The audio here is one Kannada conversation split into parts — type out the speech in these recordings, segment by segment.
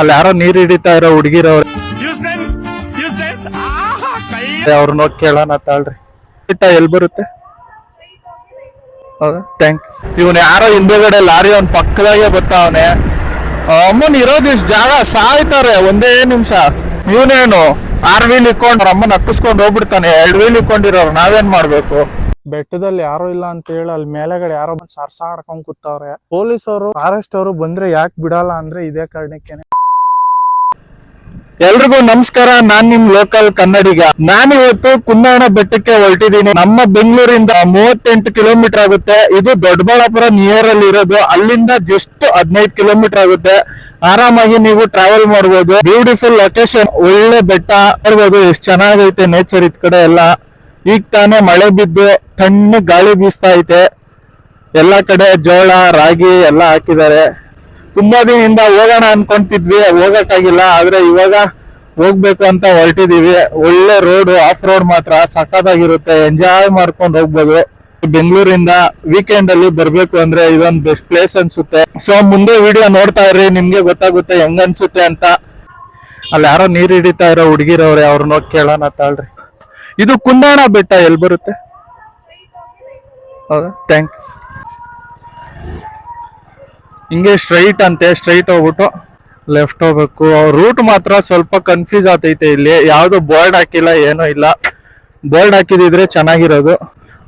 ಅಲ್ಲಿ ಯಾರೋ ನೀರ್ ಹಿಡಿತಾ ಇರೋ ಹುಡುಗಿರವ್ರೆ. ಅವ್ರನ್ನ ಕೇಳೋಣ ತಾಳ್ರಿ ಇಟ್ಟ ಎಲ್ ಬರುತ್ತೆ? ಹೌದಾ? ಥ್ಯಾಂಕ್ ಇವನ್ ಯಾರೋ ಹಿಂದೆಗಡೆ ಲಾರಿ ಅವ್ನ ಪಕ್ಕದಾಗೆ ಬರ್ತಾವನೆ ಅಮ್ಮನ್ ಇರೋದ್ ಇಷ್ಟ ಜಾಗ ಸಾಯ್ತಾರೆ ಒಂದೇ ನಿಮಿಷ. ಇವನೇನು ಆರ್ ವೀಲ್ ಇಕ್ಕೊಂಡ್ರ ಅಮ್ಮನ್ ಹತ್ತಿಸ್ಕೊಂಡು ಹೋಗ್ಬಿಡ್ತಾನೆ ಎರಡ್ ವೀಲ್ ಇಕ್ಕೊಂಡಿರೋರು ನಾವೇನ್ ಮಾಡ್ಬೇಕು? ಬೆಟ್ಟದಲ್ಲಿ ಯಾರು ಇಲ್ಲ ಅಂತ ಹೇಳಿ ಅಲ್ಲಿ ಮೇಲೆಗಡೆ ಯಾರೋ ಬಂದು ಸರ್ಸಾಡ್ಕೊಂಡ್ ಕೂತವ್ರೆ. ಪೊಲೀಸ್ ಅವರು ಫಾರೆಸ್ಟ್ ಅವರು ಬಂದ್ರೆ ಯಾಕೆ ಬಿಡಲ್ಲ ಅಂದ್ರೆ ಇದೇ ಕಾರಣಕ್ಕೇನೆ. ಎಲ್ರಿಗೂ ನಮಸ್ಕಾರ. ನಾನ್ ನಿಮ್ ಲೋಕಲ್ ಕನ್ನಡಿಗ. ನಾನು ಇವತ್ತು ಕುಂದಾಣ ಬೆಟ್ಟಕ್ಕೆ ಹೊರಟಿದ್ದೀನಿ. ನಮ್ಮ ಬೆಂಗಳೂರಿಂದ ಮೂವತ್ತೆಂಟು ಕಿಲೋಮೀಟರ್ ಆಗುತ್ತೆ. ಇದು ದೊಡ್ಡಬಳ್ಳಾಪುರ ನಿಯರ್ ಅಲ್ಲಿ ಇರೋದು. ಅಲ್ಲಿಂದ ಜಸ್ಟ್ ಹದಿನೈದು ಕಿಲೋಮೀಟರ್ ಆಗುತ್ತೆ. ಆರಾಮಾಗಿ ನೀವು ಟ್ರಾವೆಲ್ ಮಾಡಬಹುದು ಬ್ಯೂಟಿಫುಲ್ ಲೊಕೇಶನ್ ಒಳ್ಳೆ ಬೆಟ್ಟ. ನೋಡ್ಬೋದು, ಎಷ್ಟು ಚೆನ್ನಾಗೈತೆ ನೇಚರ್ ಇದ್ ಕಡೆ ಎಲ್ಲ. ಈಗ ತಾನೇ ಮಳೆ ಬಿದ್ದು ತಣ್ಣ ಗಾಳಿ ಬೀಸ್ತಾ ಐತೆ. ಎಲ್ಲಾ ಕಡೆ ಜೋಳ, ರಾಗಿ ಎಲ್ಲ ಹಾಕಿದ್ದಾರೆ. ತುಂಬಾ ದಿನದಿಂದ ಹೋಗೋಣ ಅನ್ಕೊಂತಿದ್ವಿ, ಹೋಗಕ್ಕಾಗಿಲ್ಲ, ಆದ್ರೆ ಇವಾಗ ಹೋಗ್ಬೇಕು ಅಂತ ಹೊರಟಿದೀವಿ. ಒಳ್ಳೆ ರೋಡ್ ಆಫ್ ರೋಡ್ ಮಾತ್ರ, ಸಖತ್ತಾಗಿರುತ್ತೆ. ಎಂಜಾಯ್ ಮಾಡ್ಕೊಂಡು ಹೋಗ್ಬೋದು. ಬೆಂಗಳೂರಿಂದ ವೀಕೆಂಡ್ ಅಲ್ಲಿ ಬರ್ಬೇಕು ಅಂದ್ರೆ ಇದೊಂದು ಬೆಸ್ಟ್ ಪ್ಲೇಸ್ ಅನ್ಸುತ್ತೆ. ಸೊ ಮುಂದೆ ವಿಡಿಯೋ ನೋಡ್ತಾ ಇರ್ರಿ, ನಿಮ್ಗೆ ಗೊತ್ತಾಗುತ್ತೆ ಹೆಂಗ್ ಅನ್ಸುತ್ತೆ ಅಂತ. ಅಲ್ಲಿ ಯಾರೋ ನೀರ್ ಹಿಡಿತಾ ಇರೋ ಹುಡುಗಿರವ್ರೆ ಅವ್ರ ನೋಡಿ ಕೇಳೋಣ ತಾಳ್ರಿ ಇದು ಕುಂದಾಣ ಬೆಟ್ಟ ಎಲ್ಲಿ ಬರುತ್ತೆ? ಹೌದಾ? ಥ್ಯಾಂಕ್ ಹಿಂಗೆ ಸ್ಟ್ರೈಟ್ ಅಂತೆ ಸ್ಟ್ರೈಟ್ ಹೋಗ್ಬಿಟ್ಟು ಲೆಫ್ಟ್ ಹೋಗ್ಬೇಕು. ರೂಟ್ ಮಾತ್ರ ಸ್ವಲ್ಪ ಕನ್ಫ್ಯೂಸ್ ಆಗ್ತೈತೆ ಇಲ್ಲಿ. ಯಾವುದು ಬೋರ್ಡ್ ಹಾಕಿಲ್ಲ, ಏನೂ ಇಲ್ಲ. ಬೋರ್ಡ್ ಹಾಕಿದಿದ್ರೆ ಚೆನ್ನಾಗಿರೋದು.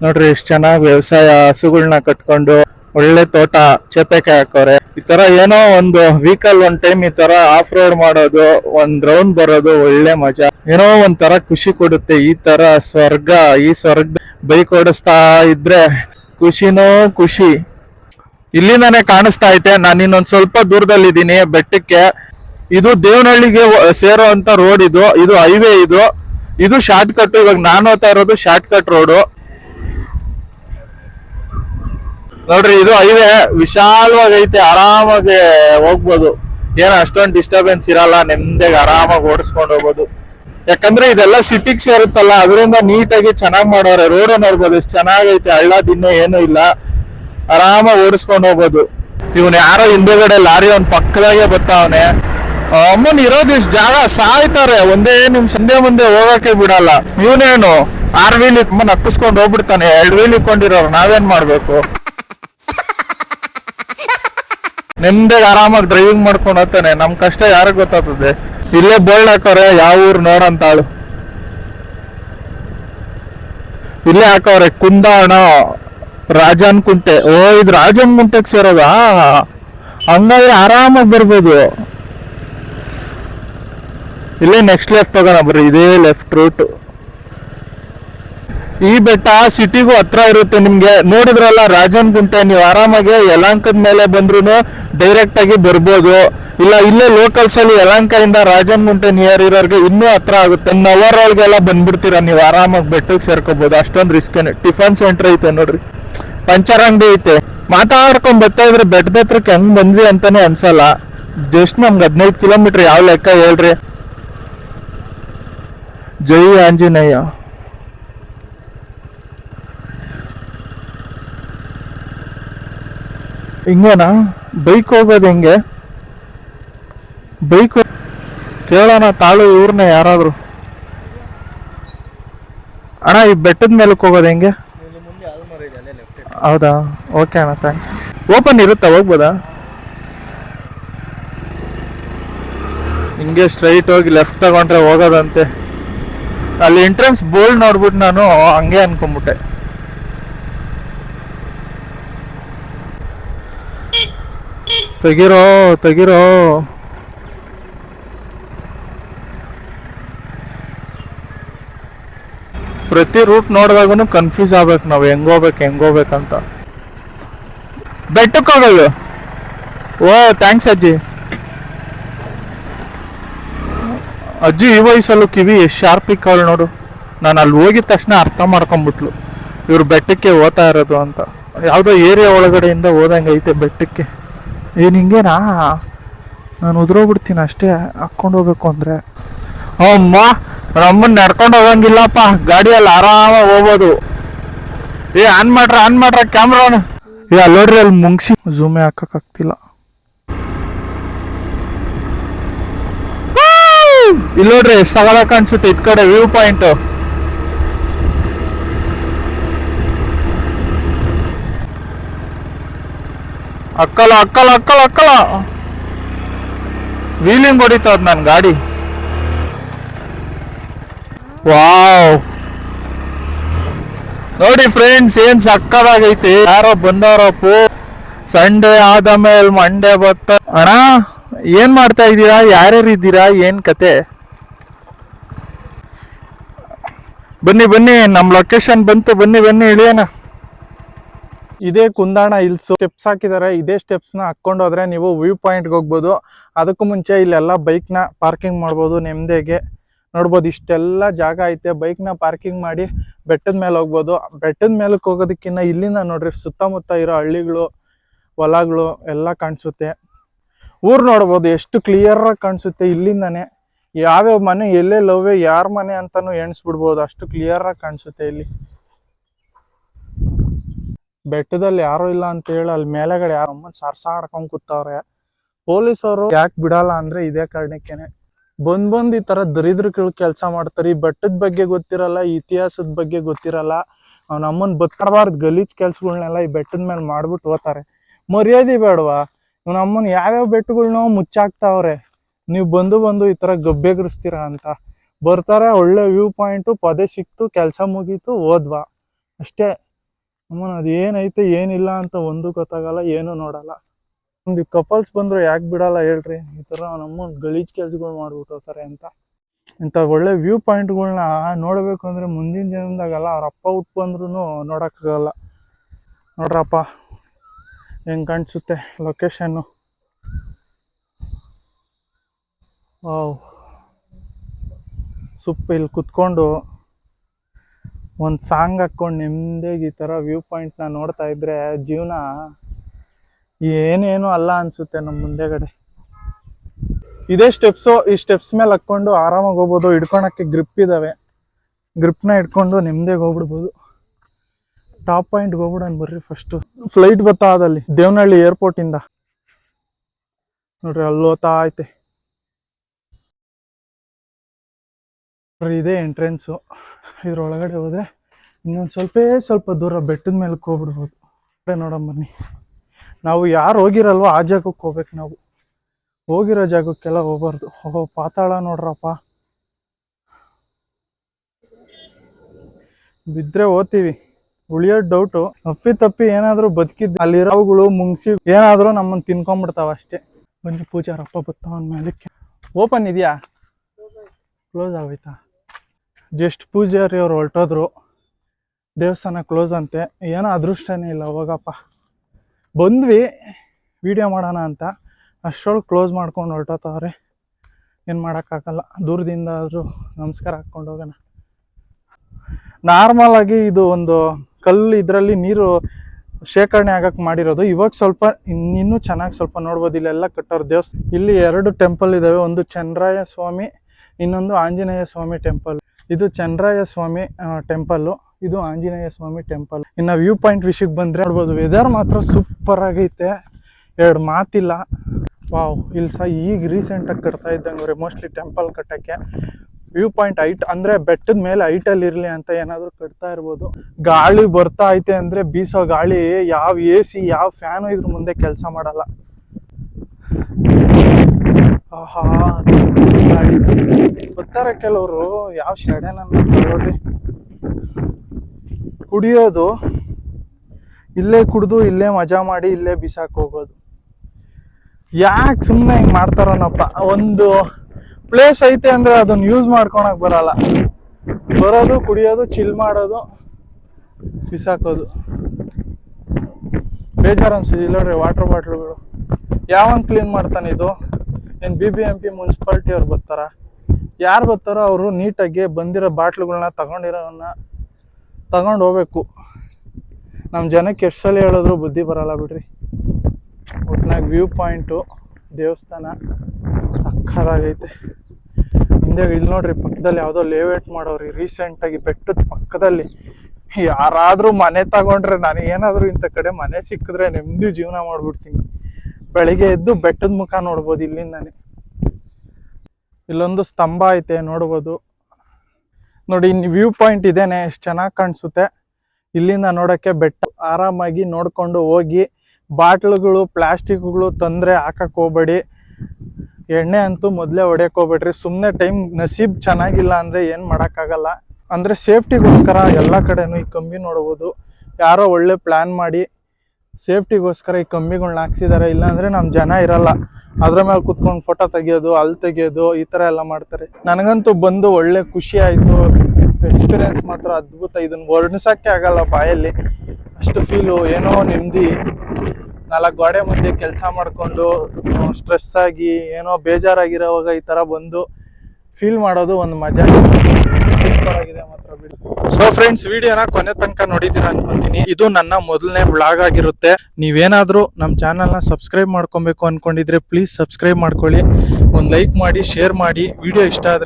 ನೋಡ್ರಿ ಎಷ್ಟು ಚೆನ್ನಾಗಿ ವ್ಯವಸಾಯ ಹಸುಗಳನ್ನ ಕಟ್ಕೊಂಡು ಒಳ್ಳೆ ತೋಟ ಚೇಪೆಕಾಯಿ ಹಾಕೋರೆ. ಈ ತರ ಏನೋ ಒಂದು ವೀಕಲ್ ಒಂದ್ ಟೈಮ್ ಈ ತರ ಆಫ್ ರೋಡ್ ಮಾಡೋದು, ಒಂದ್ ರೌಂಡ್ ಬರೋದು ಒಳ್ಳೆ ಮಜಾ. ಏನೋ ಒಂಥರ ಖುಷಿ ಕೊಡುತ್ತೆ ಈ ತರ ಸ್ವರ್ಗ. ಈ ಸ್ವರ್ಗ ಬೈಕ್ ಓಡಿಸ್ತಾ ಇದ್ರೆ ಖುಷಿನೋ ಖುಷಿ. ಇಲ್ಲಿಂದಾನೆ ಕಾಣಿಸ್ತಾ ಐತೆ. ನಾನು ಇನ್ನೊಂದ್ ಸ್ವಲ್ಪ ದೂರದಲ್ಲಿ ಇದ್ದೀನಿ ಬೆಟ್ಟಕ್ಕೆ ಇದು ದೇವನಹಳ್ಳಿಗೆ ಸೇರೋ ಅಂತ ರೋಡ್ ಇದು. ಇದು ಹೈವೇ ಇದು. ಇದು ಶಾರ್ಟ್ ಕಟ್ ಇವಾಗ ನಾನು ಹೋಗ್ತಾ ಇರೋದು ಶಾರ್ಟ್ ಕಟ್ ರೋಡು ನೋಡ್ರಿ, ಇದು ಹೈವೇ ವಿಶಾಲವಾಗಿ ಐತೆ. ಆರಾಮಾಗಿ ಹೋಗ್ಬೋದು. ಏನೋ ಅಷ್ಟೊಂದು ಡಿಸ್ಟರ್ಬೆನ್ಸ್ ಇರಲ್ಲ. ನೆಮ್ಮದಿಗೆ ಆರಾಮಾಗಿ ಓಡಿಸ್ಕೊಂಡು ಹೋಗ್ಬೋದು. ಯಾಕಂದ್ರೆ ಇದೆಲ್ಲ ಸಿಟಿಗೆ ಸೇರುತ್ತಲ್ಲ. ಅದರಿಂದ ನೀಟಾಗಿ ಚೆನ್ನಾಗಿ ಮಾಡೋರೆ. ರೋಡ್ ನೋಡ್ಬೋದು. ಎಷ್ಟು ಚೆನ್ನಾಗೈತೆ. ಹಳ್ಳ ದಿನ ಏನೂ ಇಲ್ಲ. ಆರಾಮಾಗಿ ಓಡಿಸ್ಕೊಂಡು ಹೋಗೋದು. ಇವನ್ ಯಾರೋ ಹಿಂದೆಗಡೆ ಲಾರಿ ಅವ್ನ ಪಕ್ಕದಾಗೆ ಬರ್ತಾವನೆ ಅಮ್ಮನ್ ಇರೋದಿಷ್ಟು ಜಾಗ ಸಾಯ್ತಾರೆ, ಒಂದೇ ನಿಮ್ ಹಿಂದೆ ಮುಂದೆ ಹೋಗಕ್ಕೆ ಬಿಡಲ್ಲ. ಇವನೇನು, ಆರ್ ವೀಲ್ ಅಮ್ಮನ್ ಹಕ್ಕಿಸ್ಕೊಂಡು ಹೋಗ್ಬಿಡ್ತಾನೆ, ಎರಡ್ ವೀಲ್ ಇಕ್ಕೊಂಡಿರೋರು ನಾವೇನ್ ಮಾಡ್ಬೇಕು? ನೆಮ್ಮದಿಗೆ ಆರಾಮಾಗಿ ಡ್ರೈವಿಂಗ್ ಮಾಡ್ಕೊಂಡು ಹೋಗ್ತಾನೆ, ನಮ್ ಕಷ್ಟ ಯಾರಿಗ್ ಗೊತ್ತಾಗ್ತದೆ? ಇಲ್ಲೇ ಬೋಲ್ಡ್ ಹಾಕೋರೆ, ಯಾವ ಊರು ನೋಡಂತಾಳು? ಇಲ್ಲೇ ಹಾಕೋರೆ, ಕುಂದಾಣ. ರಾಜನ್ ಕುಂಟೆ. ಓ, ಇದು ರಾಜನ್ ಕುಂಟೆಗೆ ಸೇರೋದಾ ಹಂಗಾದ್ರೆ ಆರಾಮಾಗಿ ಬರ್ಬೋದು. ಇಲ್ಲೇ ನೆಕ್ಸ್ಟ್ ಲೆಫ್ಟ್ ಹೋಗೋಣ ಬರ್ರಿ, ಇದೇ ಲೆಫ್ಟ್ ರೂಟ್ ಈ ಬೆಟ್ಟ ಸಿಟಿಗೂ ಹತ್ರ ಇರುತ್ತೆ ನಿಮ್ಗೆ. ನೋಡಿದ್ರಲ್ಲ, ರಾಜನ್ ಗುಂಟೆ ನೀವು ಆರಾಮಾಗಿ ಯಲಾಂಕದ ಮೇಲೆ ಬಂದ್ರು ಡೈರೆಕ್ಟ್ ಆಗಿ ಬರ್ಬೋದು. ಇಲ್ಲ, ಇಲ್ಲೇ ಲೋಕಲ್ಸ್ ಅಲ್ಲಿ ಯಲಾಂಕದಿಂದ ರಾಜನ್ ಗುಂಟೆ ನಿಯರ್ ಇರೋರ್ಗೆ ಇನ್ನೂ ಹತ್ರ ಆಗುತ್ತೆ. ಒನ್ ಅವರ್ ಒಳಗೆಲ್ಲ ಬಂದ್ಬಿಡ್ತೀರಾ, ನೀವು ಆರಾಮಾಗಿ ಬೆಟ್ಟಕ್ಕೆ ಸೇರ್ಕೋಬಹುದು ಅಷ್ಟೊಂದು ರಿಸ್ಕ್ ಟಿಫನ್ ಸೆಂಟರ್ ಐತೆ ನೋಡ್ರಿ. ಪಂಚರ್ ಅಂಗಡಿ ಐತೆ. ಮಾತಾಡ್ಕೊಂಡ್ ಬರ್ತಾ ಇದ್ರೆ ಬೆಟ್ಟದ ಹತ್ರಕ್ಕೆ ಹೆಂಗ್ ಬಂದ್ವಿ ಅಂತಾನೆ ಅನ್ಸಲ್ಲ. ಜಸ್ಟ್ ನಮ್ಗೆ ಹದಿನೈದು ಕಿಲೋಮೀಟರ್ ಯಾವ ಲೆಕ್ಕ ಹೇಳ್ರಿ? ಜೈ ಆಂಜನೇಯ. ಹಿಂಗೇನಾ? ಬೈಕ್ ಹೋಗೋದು ಹೆಂಗೆ? ಬೈಕ್ ಕೇಳೋಣ, ತಾಳು ಇವ್ರನ್ನ ಯಾರಾದರೂ. ಅಣ್ಣ, ಈ ಬೆಟ್ಟದ ಮೇಲಕ್ಕೆ ಹೋಗೋದು ಹೆಂಗೆ? ಹೌದಾ? ಓಕೆ ಅಣ್ಣ ಥ್ಯಾಂಕ್ಸ್ ಓಪನ್ ಇರುತ್ತಾ? ಹೋಗ್ಬೋದಾ? ಹಿಂಗೆ ಸ್ಟ್ರೈಟ್ ಹೋಗಿ ಲೆಫ್ಟ್ ತಗೊಂಡ್ರೆ ಹೋಗೋದಂತೆ. ಅಲ್ಲಿ ಎಂಟ್ರೆನ್ಸ್ ಬೋಲ್ಡ್ ನೋಡ್ಬಿಟ್ಟು ನಾನು ಹಂಗೆ ಅನ್ಕೊಂಬಿಟ್ಟೆ. ತೆಗಿರೋ ತೆಗಿರೋ. ಪ್ರತಿ ರೂಟ್ ನೋಡಿದಾಗೂ ಕನ್ಫ್ಯೂಸ್ ಆಗ್ಬೇಕು ನಾವು. ಹೆಂಗ್ ಹೋಗ್ಬೇಕು, ಹೆಂಗ್ ಹೋಗ್ಬೇಕಂತ. ಬೆಟ್ಟಕ್ಕೆ ಹೋಗೋದು ಓ ಥ್ಯಾಂಕ್ಸ್ ಅಜ್ಜಿ. ಅಜ್ಜಿ, ಈ ವಯಸ್ಸಲ್ಲೂ ಕಿವಿ ಎಷ್ಟು ಶಾರ್ಪ್ ಇಕ್ಕವಳು ನೋಡು. ನಾನು ಅಲ್ಲಿ ಹೋಗಿದ ತಕ್ಷಣ ಅರ್ಥ ಮಾಡ್ಕೊಂಬಿಟ್ಲು. ಇವ್ರು ಬೆಟ್ಟಕ್ಕೆ ಓದ್ತಾ ಇರೋದು ಅಂತ. ಯಾವುದೋ ಏರಿಯಾ ಒಳಗಡೆಯಿಂದ ಹೋದಂಗೆ ಐತೆ ಬೆಟ್ಟಕ್ಕೆ. ಏನು ಹಿಂಗೇನಾ? ನಾನು ಉದುರೋಗ್ಬಿಡ್ತೀನಿ ಅಷ್ಟೇ. ಹಾಕ್ಕೊಂಡು ಹೋಗ್ಬೇಕು ಅಂದರೆ. ಅಮ್ಮ! ನಮ್ಮನ್ನ ನಡ್ಕೊಂಡು ಹೋಗಂಗಿಲ್ಲಪ್ಪ. ಗಾಡಿಯಲ್ಲಿ ಆರಾಮಾಗಿ ಹೋಗ್ಬೋದು. ಏ, ಆನ್ ಮಾಡ್ರ ಆನ್ ಮಾಡ್ರ, ಕ್ಯಾಮ್ರಾನ. ಏ, ಅಲ್ಲಿ ನೋಡ್ರಿ, ಅಲ್ಲಿ ಮುಂಗ್ಸಿ. ಜೂಮೆ ಹಾಕಕ್ಕಾಗ್ತಿಲ್ಲ ಇಲ್ಲಿ ನೋಡ್ರಿ ಸಗಲ ಕಾಣಿಸುತ್ತೆ ಇದ್ ಕಡೆ, ವ್ಯೂ ಪಾಯಿಂಟ್. ಅಕ್ಕಲ ಅಕ್ಕಲ ಅಕ್ಕಲ ಅಕ್ಕಲ. ವೀಲಿಂಗ್ ಹೊಡಿತದ ನನ್ನ ಗಾಡಿ. ವಾವ್. ನೋಡಿ ಫ್ರೆಂಡ್ಸ್ ಏನ್ ಸಕ್ಕದಾಗೈತಿ? ಯಾರೋ ಬಂದವರಪ್ಪು. ಸಂಡೇ ಆದ ಮೇಲೆ ಮಂಡೇ ಬತ್ತ. ಅಣ್ಣ, ಏನ್ ಮಾಡ್ತಾ ಇದ್ದೀರಾ? ಯಾರ್ಯಾರು ಇದ್ದೀರಾ? ಏನ್ ಕತೆ? ಬನ್ನಿ ಬನ್ನಿ, ನಮ್ ಲೊಕೇಶನ್ ಬಂತು. ಬನ್ನಿ ಬನ್ನಿ, ಇಳಿಯೋಣ. ಇದೇ ಕುಂದಾಣ ಹಿಲ್ಸ್. ಸ್ಟೆಪ್ಸ್ ಹಾಕಿದ್ದಾರೆ ಇದೇ ಸ್ಟೆಪ್ಸ್ನ ಹಾಕೊಂಡು ಹೋದ್ರೆ ನೀವು ವ್ಯೂ ಪಾಯಿಂಟ್ ಹೋಗ್ಬೋದು. ಅದಕ್ಕೂ ಮುಂಚೆ ಇಲ್ಲೆಲ್ಲ ಬೈಕ್ನ ಪಾರ್ಕಿಂಗ್ ಮಾಡ್ಬೋದು ನೆಮ್ಮದಿಗೆ ನೋಡ್ಬೋದು ಇಷ್ಟೆಲ್ಲ ಜಾಗ ಐತೆ ಬೈಕ್ನ ಪಾರ್ಕಿಂಗ್ ಮಾಡಿ ಬೆಟ್ಟದ ಮೇಲೆ ಹೋಗ್ಬೋದು. ಬೆಟ್ಟದ ಮೇಲಕ್ಕೆ ಹೋಗೋದಕ್ಕಿಂತ ಇಲ್ಲಿಂದ ನೋಡ್ರಿ, ಸುತ್ತಮುತ್ತ ಇರೋ ಹಳ್ಳಿಗಳು, ಹೊಲಗಳು ಎಲ್ಲ ಕಾಣಿಸುತ್ತೆ. ಊರು ನೋಡ್ಬೋದು ಎಷ್ಟು ಕ್ಲಿಯರ್ ಆಗಿ ಕಾಣಿಸುತ್ತೆ ಇಲ್ಲಿಂದಾನೆ. ಯಾವ್ಯಾವ ಮನೆ ಎಲ್ಲೆಲ್ಲವೆ ಯಾರ ಮನೆ ಅಂತಾನು ಎಣಿಸ್ಬಿಡ್ಬೋದು. ಅಷ್ಟು ಕ್ಲಿಯರ್ ಆಗಿ ಕಾಣಿಸುತ್ತೆ ಇಲ್ಲಿ. ಬೆಟ್ಟದಲ್ಲಿ ಯಾರು ಇಲ್ಲ ಅಂತ ಹೇಳಿ ಅಲ್ಲಿ ಮೇಲೆಗಡೆ ಯಾರು ಅಮ್ಮನ ಸರ್ಸಾಡ್ಕೊಂಡು ಕೂತವ್ರೆ. ಅವರು ಯಾಕೆ ಬಿಡಲ್ಲ ಅಂದ್ರೆ ಇದೇ ಕಾರಣಕ್ಕೇನೆ. ಬಂದ್ ಬಂದ್ ಈ ತರ ದರಿದ್ರಗಳು ಕೆಲಸ ಮಾಡ್ತಾರೆ ಈ ಬೆಟ್ಟದ ಬಗ್ಗೆ ಗೊತ್ತಿರಲ್ಲ, ಇತಿಹಾಸದ ಬಗ್ಗೆ ಗೊತ್ತಿರಲ್ಲ ಅವ್ನ ಅಮ್ಮನ್ ಬತ್ತಬಾರ್ದು ಗಲೀಜ್ ಕೆಲ್ಸಗಳ್ನೆಲ್ಲ ಈ ಬೆಟ್ಟದ ಮೇಲೆ ಮಾಡ್ಬಿಟ್ಟು ಹೋಗ್ತಾರೆ ಮರ್ಯಾದೆ ಬೇಡವಾ? ಇವ್ನ ಅಮ್ಮನ್ ಯಾವ್ಯಾವ ಬೆಟ್ಟಗಳ್ನ ಮುಚ್ಚಾಕ್ತಾವ್ರೆ. ನೀವು ಬಂದು ಬಂದು ಈ ತರ ಗಬ್ಬೆಗರಿಸ್ತೀರಾ ಅಂತ. ಬರ್ತಾರೆ, ಒಳ್ಳೆ ವ್ಯೂ ಪಾಯಿಂಟು, ಪದೇ ಸಿಕ್ತು, ಕೆಲಸ ಮುಗೀತು ಹೋದ್ವಾ ಅಷ್ಟೇ. ಅಮ್ಮನ ಅದು ಏನೈತೆ ಏನಿಲ್ಲ ಅಂತ ಒಂದು ಗೊತ್ತಾಗಲ್ಲ, ಏನು ನೋಡಲ್ಲ. ಒಂದು ಕಪಲ್ಸ್ ಬಂದ್ರು ಯಾಕೆ ಬಿಡಲ್ಲ ಹೇಳ್ರಿ? ಈ ಥರ ನಮ್ಮ ಗಲೀಜ್ ಕೆಲ್ಸಗಳು ಮಾಡ್ಬಿಟ್ಟು ಅಂತ ಇಂಥ ಒಳ್ಳೆ ವ್ಯೂ ಪಾಯಿಂಟ್ಗಳ್ನ ನೋಡಬೇಕು ಅಂದ್ರೆ ಮುಂದಿನ ಜನ್ಮದಾಗಲ್ಲ ಅವ್ರ ಅಪ್ಪ ಹುಟ್ಟು ಬಂದ್ರು ನೋಡೋಕ್ಕಾಗಲ್ಲ. ನೋಡ್ರಪ್ಪ, ಹೆಂಗ್ ಕಾಣಿಸುತ್ತೆ ಲೊಕೇಶನ್ನು ಸುಪ್ಪ ಇಲ್ಲಿ ಕುತ್ಕೊಂಡು ಒಂದು ಸಾಂಗ್ ಹಾಕ್ಕೊಂಡು ನೆಮ್ಮದಿಯಾಗಿ ಈ ಥರ ವ್ಯೂ ಪಾಯಿಂಟ್ನ ನೋಡ್ತಾ ಇದ್ರೆ ಜೀವನ ಏನೇನು ಅಲ್ಲ ಅನ್ಸುತ್ತೆ ನಮ್ಮ ಮುಂದೆಗಡೆ ಇದೇ ಸ್ಟೆಪ್ಸು ಈ ಸ್ಟೆಪ್ಸ್ ಮೇಲೆ ಹಾಕ್ಕೊಂಡು ಆರಾಮಾಗಿ ಹೋಗ್ಬೋದು. ಹಿಡ್ಕೊಳಕ್ಕೆ ಗ್ರಿಪ್ ಇದಾವೆ. ಗ್ರಿಪ್ನ ಹಿಡ್ಕೊಂಡು ನೆಮ್ಮದಿಗೆ ಹೋಗ್ಬಿಡ್ಬೋದು. ಟಾಪ್ ಪಾಯಿಂಟ್ಗೆ ಹೋಗ್ಬಿಡೋಣ ಬರ್ರಿ ಫಸ್ಟು ಫ್ಲೈಟ್ ಬರ್ತಾ ಅದಲ್ಲಿ ದೇವನಹಳ್ಳಿ ಏರ್ಪೋರ್ಟಿಂದ ನೋಡ್ರಿ ಅಲ್ಲಿ ಹೋಗ್ತಾ ಐತೆ ಇದೇ ಎಂಟ್ರೆನ್ಸು ಇದ್ರೊಳಗಡೆ ಹೋದ್ರೆ ಇನ್ನೊಂದು ಸ್ವಲ್ಪ ಸ್ವಲ್ಪ ದೂರ ಬೆಟ್ಟದ ಮೇಲೆ ಹೋಗ್ಬಿಡ್ಬೋದು. ನೋಡೋಣ ಬನ್ನಿ. ನಾವು ಯಾರು ಹೋಗಿರಲ್ವೋ ಆ ಜಾಗಕ್ಕೆ ಹೋಗ್ಬೇಕು ನಾವು. ಹೋಗಿರೋ ಜಾಗಕ್ಕೆಲ್ಲ ಹೋಗ್ಬಾರ್ದು. ಓಹೋ, ಪಾತಾಳ ನೋಡ್ರಪ್ಪ. ಬಿದ್ರೆ ಓದ್ತೀವಿ. ಉಳಿಯೋ ಡೌಟು ತಪ್ಪಿ ತಪ್ಪಿ ಏನಾದರೂ ಬದುಕಿದ್ದು. ಅಲ್ಲಿರೋಗಳು ಮುಂಗ್ಸಿ ಏನಾದರೂ ನಮ್ಮನ್ನು ತಿನ್ಕೊಂಬಿಡ್ತಾವ ಅಷ್ಟೇ. ಬನ್ನಿ ಪೂಜಾರಪ್ಪ ಬತ್ತಾವನ್ ಮೇಲಕ್ಕೆ ಓಪನ್ ಇದೆಯಾ? ಕ್ಲೋಸ್ ಆಗೋಯ್ತಾ? ಜಸ್ಟ್ ಪೂಜಾರಿ ಅವ್ರು ಹೊರಟೋದ್ರು. ದೇವಸ್ಥಾನ ಕ್ಲೋಸ್ ಅಂತೆ. ಏನೋ ಅದೃಷ್ಟನೇ ಇಲ್ಲ. ಹೋಗಪ್ಪ. ಬಂದ್ವಿ. ವಿಡಿಯೋ ಮಾಡೋಣ ಅಂತ. ಅಷ್ಟೊಳಗೆ ಕ್ಲೋಸ್ ಮಾಡ್ಕೊಂಡು ಹೊರಟೋತವ್ರೆ. ಏನು ಮಾಡೋಕ್ಕಾಗಲ್ಲ. ದೂರದಿಂದ ಆದರೂ ನಮಸ್ಕಾರ ಹಾಕ್ಕೊಂಡು ಹೋಗೋಣ. ನಾರ್ಮಲ್ ಆಗಿ ಇದು ಒಂದು ಕಲ್ಲು ಇದರಲ್ಲಿ ನೀರು ಶೇಖರಣೆ ಆಗಕ್ಕೆ ಮಾಡಿರೋದು. ಇವಾಗ ಸ್ವಲ್ಪ ಇನ್ನಿನ್ನೂ ಇನ್ನೂ ಚೆನ್ನಾಗಿ ಸ್ವಲ್ಪ ನೋಡ್ಬೋದು. ಇಲ್ಲೆಲ್ಲ ಕಟ್ಟೋರು ದೇವಸ್ಥಾನ ಇಲ್ಲಿ ಎರಡು ಟೆಂಪಲ್ ಇದ್ದಾವೆ ಒಂದು ಚಂದ್ರಾಯ ಸ್ವಾಮಿ, ಇನ್ನೊಂದು ಆಂಜನೇಯ ಸ್ವಾಮಿ ಟೆಂಪಲ್ ಇದು ಚಂದ್ರಾಯ ಸ್ವಾಮಿ ಟೆಂಪಲ್ಲು ಇದು ಆಂಜನೇಯ ಸ್ವಾಮಿ ಟೆಂಪಲ್. ಇನ್ನ ವ್ಯೂ ಪಾಯಿಂಟ್ ವಿಷಯಕ್ಕೆ ಬಂದ್ರೆ ನೋಡ್ಬೋದು ವೆದರ್ ಮಾತ್ರ ಸೂಪರ್ ಆಗೈತೆ. ಎರಡು ಮಾತಿಲ್ಲ. ವಾವ್ ಇಲ್ಲಿ ಸಹ ಈಗ ರೀಸೆಂಟಾಗಿ ಕಟ್ತಾ ಇದ್ದಂಗೆ ಮೋಸ್ಟ್ಲಿ ಟೆಂಪಲ್ ಕಟ್ಟಕ್ಕೆ. ವ್ಯೂ ಪಾಯಿಂಟ್ ಹೈಟ್ ಅಂದ್ರೆ ಬೆಟ್ಟದ ಮೇಲೆ ಹೈಟಲ್ಲಿ ಇರಲಿ ಅಂತ ಏನಾದರೂ ಕಟ್ತಾ ಇರ್ಬೋದು. ಗಾಳಿ ಬರ್ತಾ ಐತೆ ಅಂದ್ರೆ ಬೀಸೋ ಗಾಳಿ, ಯಾವ ಎ ಸಿ ಯಾವ ಫ್ಯಾನು ಇದ್ರ ಮುಂದೆ ಕೆಲಸ ಮಾಡಲ್ಲ. ಆಹಾ, ಗಾಳಿ. ಬರ್ತಾರೆ ಕೆಲವರು, ಯಾವ ಶೆಡೆನ ನೋಡಿ ಕುಡಿಯೋದು, ಇಲ್ಲೇ ಕುಡಿದು, ಇಲ್ಲೇ ಮಜಾ ಮಾಡಿ, ಇಲ್ಲೇ ಬಿಸಾಕ್ ಹೋಗೋದು. ಯಾಕೆ ಸುಮ್ಮನೆ ಹಿಂಗೆ ಮಾಡ್ತಾರನಪ್ಪ? ಒಂದು ಪ್ಲೇಸ್ ಐತೆ ಅಂದರೆ ಅದನ್ನ ಯೂಸ್ ಮಾಡ್ಕೊಳಕ್ ಬರಲ್ಲ. ಬರೋದು, ಕುಡಿಯೋದು ಚಿಲ್ ಮಾಡೋದು, ಬಿಸಾಕೋದು. ಬೇಜಾರು ಅನ್ಸುತ್ತೆ ಇಲ್ಲ ವಾಟ್ರ್ ಬಾಟ್ಲುಗಳು ಯಾವನ್ ಕ್ಲೀನ್ ಮಾಡ್ತಾನೆ ಇದು? ಏನು B B M P municipality ಅವ್ರು ಬರ್ತಾರ? ಯಾರು ಬರ್ತಾರೋ ಅವರು ನೀಟಾಗಿ ಬಂದಿರೋ ಬಾಟ್ಲುಗಳನ್ನ ತಗೊಂಡಿರೋವನ್ನ ತಗೊಂಡು ಹೋಗ್ಬೇಕು. ನಮ್ಮ ಜನಕ್ಕೆ ಎಷ್ಟು ಸಲ ಹೇಳಿದ್ರು ಬುದ್ಧಿ ಬರಲ್ಲ ಬಿಡ್ರಿ. ಒಟ್ನಾಗ ವ್ಯೂ ಪಾಯಿಂಟು ದೇವಸ್ಥಾನ ಸಕ್ಕದಾಗೈತೆ. ಹಿಂದೆ ಇಲ್ಲಿ ನೋಡ್ರಿ ಪಕ್ಕದಲ್ಲಿ ಯಾವುದೋ ಲೇಔಟ್ ಮಾಡೋರಿ ರೀಸೆಂಟಾಗಿ ಬೆಟ್ಟದ ಪಕ್ಕದಲ್ಲಿ. ಯಾರಾದರೂ ಮನೆ ತಗೊಂಡ್ರೆ ನನಗೇನಾದರೂ ಇಂಥ ಕಡೆ ಮನೆ ಸಿಕ್ಕಿದ್ರೆ ನೆಮ್ಮದಿ ಜೀವನ ಮಾಡಿಬಿಡ್ತೀನಿ. ಬೆಳಿಗ್ಗೆ ಎದ್ದು ಬೆಟ್ಟದ ಮುಖ ನೋಡ್ಬೋದು ಇಲ್ಲಿಂದಾನೆ. ಇಲ್ಲೊಂದು ಸ್ತಂಭ ಐತೆ, ನೋಡ್ಬೋದು. ನೋಡಿ ವ್ಯೂ ಪಾಯಿಂಟ್ ಇದೇನೆ, ಎಷ್ಟು ಚೆನ್ನಾಗಿ ಕಾಣಿಸುತ್ತೆ. ಇಲ್ಲಿಂದ ನೋಡೋಕ್ಕೆ ಬೆಟ್ಟ. ಆರಾಮಾಗಿ ನೋಡಿಕೊಂಡು ಹೋಗಿ, ಬಾಟ್ಲುಗಳು, ಪ್ಲಾಸ್ಟಿಕ್ಗಳು ತೊಂದರೆ ಹಾಕಕ್ಕೆ ಹೋಗ್ಬೇಡಿ. ಎಣ್ಣೆ ಅಂತೂ ಮೊದಲೇ ಹೊಡ್ಯಕ್ಕೆ ಹೋಗ್ಬೇಡ್ರಿ. ಸುಮ್ಮನೆ ಟೈಮ್ ನಸೀಬ್ ಚೆನ್ನಾಗಿಲ್ಲ ಅಂದರೆ ಏನು ಮಾಡೋಕ್ಕಾಗಲ್ಲ. ಅಂದರೆ ಸೇಫ್ಟಿಗೋಸ್ಕರ ಎಲ್ಲ ಕಡೆನೂ ಈ ಕಂಬಿ ನೋಡ್ಬೋದು. ಯಾರೋ ಒಳ್ಳೆ ಪ್ಲ್ಯಾನ್ ಮಾಡಿ ಸೇಫ್ಟಿಗೋಸ್ಕರ ಈ ಕಂಬಿಗಳ್ನ ಹಾಕ್ಸಿದ್ದಾರೆ ಇಲ್ಲಾಂದರೆ ನಮ್ಮ ಜನ ಇರಲ್ಲ. ಅದ್ರ ಮೇಲೆ ಕುತ್ಕೊಂಡು ಫೋಟೋ ತೆಗಿಯೋದು, ಅಲ್ಲಿ ತೆಗಿಯೋದು, ಈ ಥರ ಎಲ್ಲ ಮಾಡ್ತಾರೆ. ನನಗಂತೂ ಬಂದು ಒಳ್ಳೆ ಖುಷಿ ಆಯಿತು. ಎಕ್ಸ್ಪೀರಿಯನ್ಸ್ ಮಾತ್ರ ಅದ್ಭುತ. ಇದನ್ನ ವರ್ಣಿಸಕ್ಕೆ ಆಗಲ್ಲ ಬಾಯಲ್ಲಿ. ಅಷ್ಟು ಫೀಲು ಏನೋ ನೆಮ್ಮದಿ. ನಾಲ್ಕು ಗೋಡೆ ಮುಂದೆ ಕೆಲಸ ಮಾಡಿಕೊಂಡು ಸ್ಟ್ರೆಸ್ ಆಗಿ ಏನೋ ಬೇಜಾರಾಗಿರೋವಾಗ ಈ ಥರ ಬಂದು ಫೀಲ್ ಮಾಡೋದು ಒಂದು ಮಜಾ. ಆಗಿದೆ ಮಾತ್ರ ಸೊ ಫ್ರೆಂಡ್ಸ್ ವಿಡಿಯೋನ ಕೊನೆ ತನಕ ನೋಡಿದೀರ ಅನ್ಕೊಂತೀನಿ. ಇದು ನನ್ನ ಮೊದಲನೇ ವ್ಲಾಗ್ ಆಗಿರುತ್ತೆ. ನೀವೇನಾದ್ರೂ ನಮ್ಮ ಚಾನಲ್ನ ಸಬ್ಸ್ಕ್ರೈಬ್ ಮಾಡ್ಕೊಬೇಕು ಅನ್ಕೊಂಡಿದ್ರೆ ಪ್ಲೀಸ್ ಸಬ್ಸ್ಕ್ರೈಬ್ ಮಾಡ್ಕೊಳ್ಳಿ. ಒಂದು ಲೈಕ್ ಮಾಡಿ ಶೇರ್ ಮಾಡಿ. ವಿಡಿಯೋ ಇಷ್ಟ ಆದರೆ